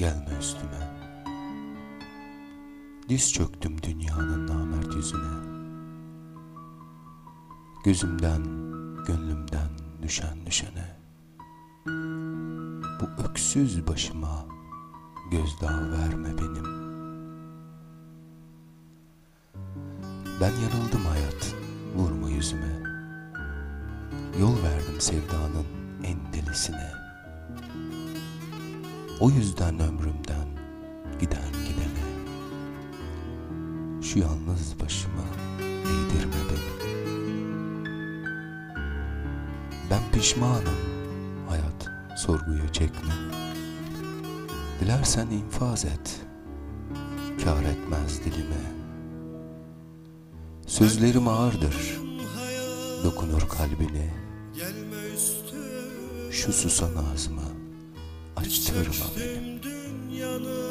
gelme üstüme. Diz çöktüm dünyanın namert yüzüne. Gözümden, gönlümden düşen düşene. Bu öksüz başıma gözdağı verme benim. Ben yanıldım hayat, vurma yüzüme. Yol verdim sevdanın en delisine O yüzden ömrümden giden gidene. Şu yalnız başıma eğdirme beni. Ben pişmanım hayat sorguya çekme. Dilersen infaz et Kar etmez dilime. Sözlerim ağırdır Dokunur kalbine Şu susan ağzıma Açtırma beni dünyanın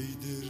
eğdirme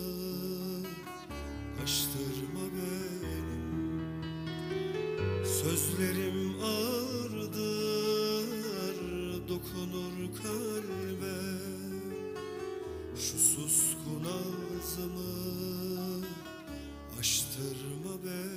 dokunur kalbe Şu suskun ağzımı açtırma be.